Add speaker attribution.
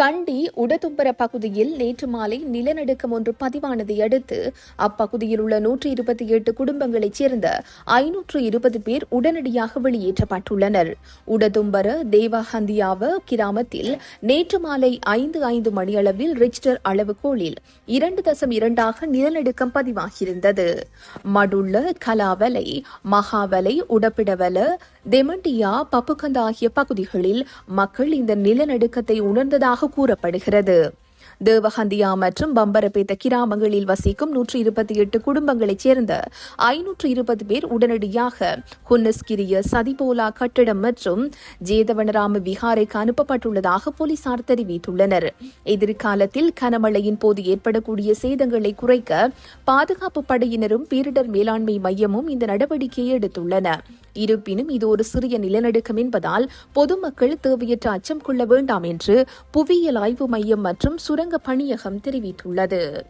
Speaker 1: கண்டி உடதும்பர பகுதியில் நேற்று மாலை நிலநடுக்கம் ஒன்று பதிவானதை அடுத்து அப்பகுதியில் உள்ள நூற்றி இருபத்தி எட்டு குடும்பங்களைச் சேர்ந்த ஐநூற்று இருபது பேர் உடனடியாக வெளியேற்றப்பட்டுள்ளனர். உடதும்பர தேவஹந்தியாவ கிராமத்தில் நேற்று மாலை ஐந்து ஐந்து மணியளவில் ரிச்டர் அளவுகோலில் இரண்டு தசம் இரண்டாக நிலநடுக்கம் பதிவாகியிருந்தது. மடுள்ள கலாவலை மகாவலை உடப்பிடவல தெமண்டியா பப்புகந்த ஆகிய பகுதிகளில் மக்கள் இந்த நிலநடுக்கத்தை உணர்ந்ததாக கூறப்படுகிறது. தேவஹந்தியா மற்றும் பம்பரப்பேத்த கிராமங்களில் வசிக்கும் நூற்றி இருபத்தி எட்டு குடும்பங்களைச் சேர்ந்த ஐநூற்று இருபது பேர் உடனடியாக ஹுன்னஸ்கிரிய சதிபோலா கட்டிடம் மற்றும் ஜேதவனராம விஹாரைக்கு அனுப்பப்பட்டுள்ளதாக போலீசார் தெரிவித்துள்ளனர். எதிர்காலத்தில் கனமழையின் போது ஏற்படக்கூடிய சேதங்களை குறைக்க பாதுகாப்பு படையினரும் பேரிடர் மேலாண்மை மையமும் இந்த நடவடிக்கையை எடுத்துள்ளன. இருப்பினும் இது ஒரு சிறிய நிலநடுக்கம் என்பதால் பொதுமக்கள் தேவையற்ற அச்சம் கொள்ள வேண்டாம் என்று புவியியல் ஆய்வு மையம் மற்றும் சுரங்க பணியகம் தெரிவித்துள்ளது.